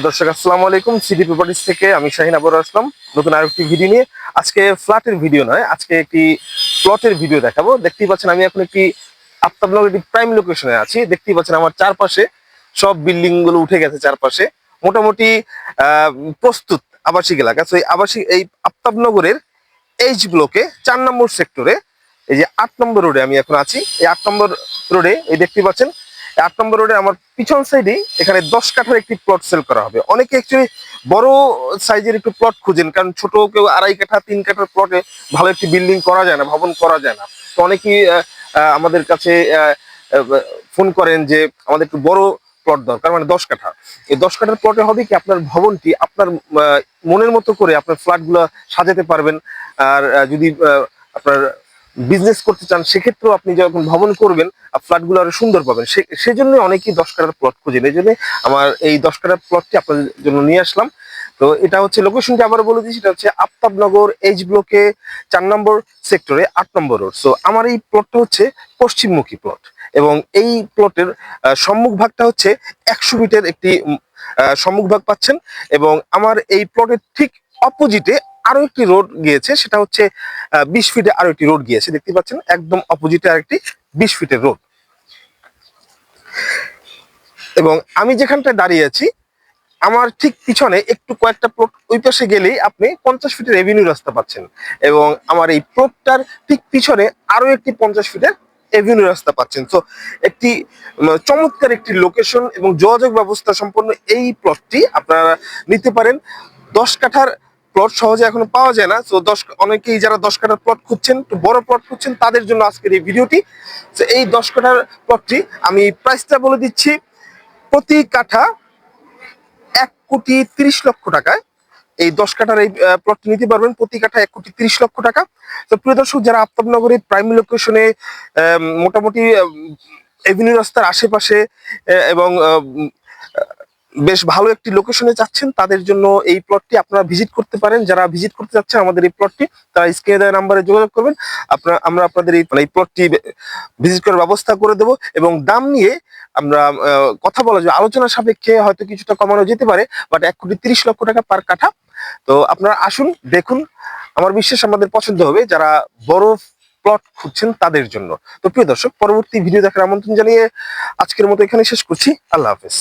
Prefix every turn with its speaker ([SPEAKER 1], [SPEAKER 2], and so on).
[SPEAKER 1] দর্শক, আসসালামু আলাইকুম। সিডি প্রপার্টিস থেকে আমি শাহিন আবর আসলাম। নতুন আরেকটি ভিডিও নিয়ে। আজকে ফ্ল্যাটের ভিডিও নয়, আজকে একটি প্লটের ভিডিও দেখাবো। দেখতেই পাচ্ছেন আমি এখন একটি আফতাবনগর একটি প্রাইম লোকেশনে আছি। দেখতেই পাচ্ছেন আমার চারপাশে সব বিল্ডিংগুলো উঠে গেছে চারপাশে। মোটামুটি প্রস্তুত আবাসিক এলাকা। তো এই আবাসিক, এই আফতাবনগরের এইচ ব্লকে চার নম্বর সেক্টরে এই যে আট নম্বর রোডে আমি এখন আছি। এই আট নম্বর রোডে এই দেখতে পাচ্ছেন আট নম্বর রোডে আমার পিছন সাইডে এখানে দশ কাঠার একটি প্লট সেল করা হবে। অনেকে অ্যাকচুয়ালি বড় সাইজের একটু প্লট খুঁজেন, কারণ ছোট কেউ আড়াই কাঠা, তিন কাঠার প্লটে ভালো একটি বিল্ডিং করা যায় না, ভবন করা যায় না। তো অনেকেই আমাদের কাছে ফোন করেন যে আমাদের একটু বড় প্লট দরকার মানে দশ কাঠা। এই দশ কাঠার প্লটে হবে কি আপনার ভবনটি আপনার মনের মতো করে আপনার ফ্ল্যাটগুলো সাজাতে পারবেন। আর যদি আপনার বিজনেস করতে চান, সেক্ষেত্রেও আপনি যখন ভবন করবেন ফ্ল্যাটগুলো আরও সুন্দর পাবেন। সেজন্য অনেকেই দশ কাঠার প্লট খুঁজেন। এই জন্য আমার এই দশ কাঠার প্লটটি আপনাদের জন্য নিয়ে আসলাম। তো এটা হচ্ছে লোকেশনটি আবার বলে দিচ্ছি এটা হচ্ছে আফতাবনগর এইচ ব্লকে চার নম্বর সেক্টরে আট নম্বর রোড সো আমার এই প্লটটা হচ্ছে পশ্চিমমুখী প্লট এবং এই প্লটের সম্মুখ ভাগটা হচ্ছে একশো মিটার একটি সম্মুখ ভাগ পাচ্ছেন এবং আমার এই প্লটের ঠিক অপোজিটে আরও একটি রোড গিয়েছে, সেটা হচ্ছে বিশ ফিটে আরও একটি রোড গিয়েছে, দেখতে পাচ্ছেন? একদম অপোজিটে আরেকটি বিশ ফিটের রোড। এবং আমি যেখানটায় দাঁড়িয়ে আছি, আমার ঠিক পিছনে একটু কয়েকটা প্লট ওই পাশে গেলেই আপনি পঞ্চাশ ফিটের এভিনিউ রাস্তা পাচ্ছেন। এবং আমার এই প্লটটার ঠিক পিছনে আরও একটি পঞ্চাশ ফিটের এভিনিউ রাস্তা পাচ্ছেন। তো একটি চমৎকার একটি লোকেশন এবং যোগাযোগ ব্যবস্থা সম্পন্ন এই প্লটটি আপনারা নিতে পারেন। দশ কাঠার প্লট সহজে এখনও পাওয়া যায় না। তো দশ অনেকেই যারা দশ কাঠার প্লট খুঁজছেন, একটু বড় প্লট খুঁজছেন, তাদের জন্য আজকের এই ভিডিওটি। তো এই দশ কাঠার প্লটটি আমি প্রাইসটা বলে দিচ্ছি। প্রতি কাঠা এক কোটি তিরিশ লক্ষ টাকায়। এই দশ কাঠার এই প্লটটি নিতে পারবেন। প্রতি কাঠা এক কোটি তিরিশ লক্ষ টাকা। তো প্রিয় দর্শক, যারা আফতাবনগরের প্রাইম লোকেশনে মোটামুটি এভিনিউ রাস্তার আশেপাশে এবং বেশ ভালো একটি লোকেশনে যাচ্ছেন, তাদের জন্য এই প্লটটি আপনারা ভিজিট করতে পারেন। যারা ভিজিট করতে যাচ্ছেন, আমাদের এই প্লটটি তারা স্ক্রিনে দেওয়া নাম্বারে যোগাযোগ করবেন। আপনারা, আমরা আপনাদের এই মানে এই প্লটটি ভিজিট করার ব্যবস্থা করে দেব এবং দাম নিয়ে আমরা কথা বলা যাবে আলোচনা সাপেক্ষে হয়তো কিছুটা কমানো যেতে পারে বাট এক কোটি তিরিশ লক্ষ টাকা পার কাঠা। তো আপনারা আসুন, দেখুন। আমার বিশ্বাস আমাদের পছন্দ হবে যারা বড় প্লট খুঁজছেন তাদের জন্য। তো প্রিয় দর্শক, পরবর্তী ভিডিও দেখার আমন্ত্রণ জানিয়ে আজকের মতো এখানে শেষ করছি। আল্লাহ হাফেজ।